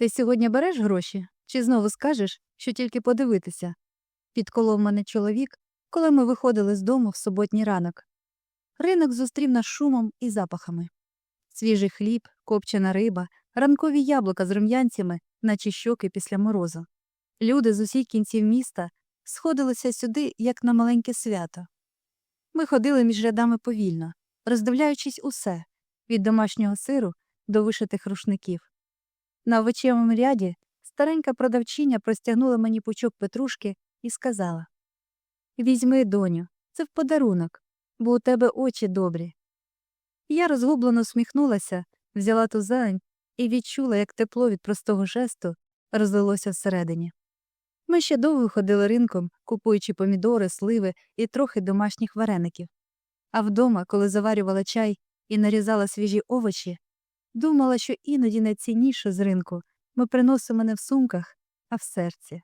Ти сьогодні береш гроші чи знову скажеш, що тільки подивитися? Підколов мене чоловік, коли ми виходили з дому в суботній ранок. Ринок зустрів нас шумом і запахами. Свіжий хліб, копчена риба, ранкові яблука з рум'янцями, наче щоки після морозу. Люди з усіх кінців міста сходилися сюди, як на маленьке свято. Ми ходили між рядами повільно, роздивляючись усе від домашнього сиру до вишитих рушників. На овочевому ряді старенька продавчиня простягнула мені пучок петрушки і сказала Візьми, доню, це в подарунок, бо у тебе очі добрі. Я розгублено всміхнулася, взяла ту зелень і відчула, як тепло від простого жесту розлилося всередині. Ми ще довго ходили ринком, купуючи помідори, сливи і трохи домашніх вареників. А вдома, коли заварювала чай і нарізала свіжі овочі, думала, що іноді найцінніше з ринку ми приносимо не в сумках, а в серці.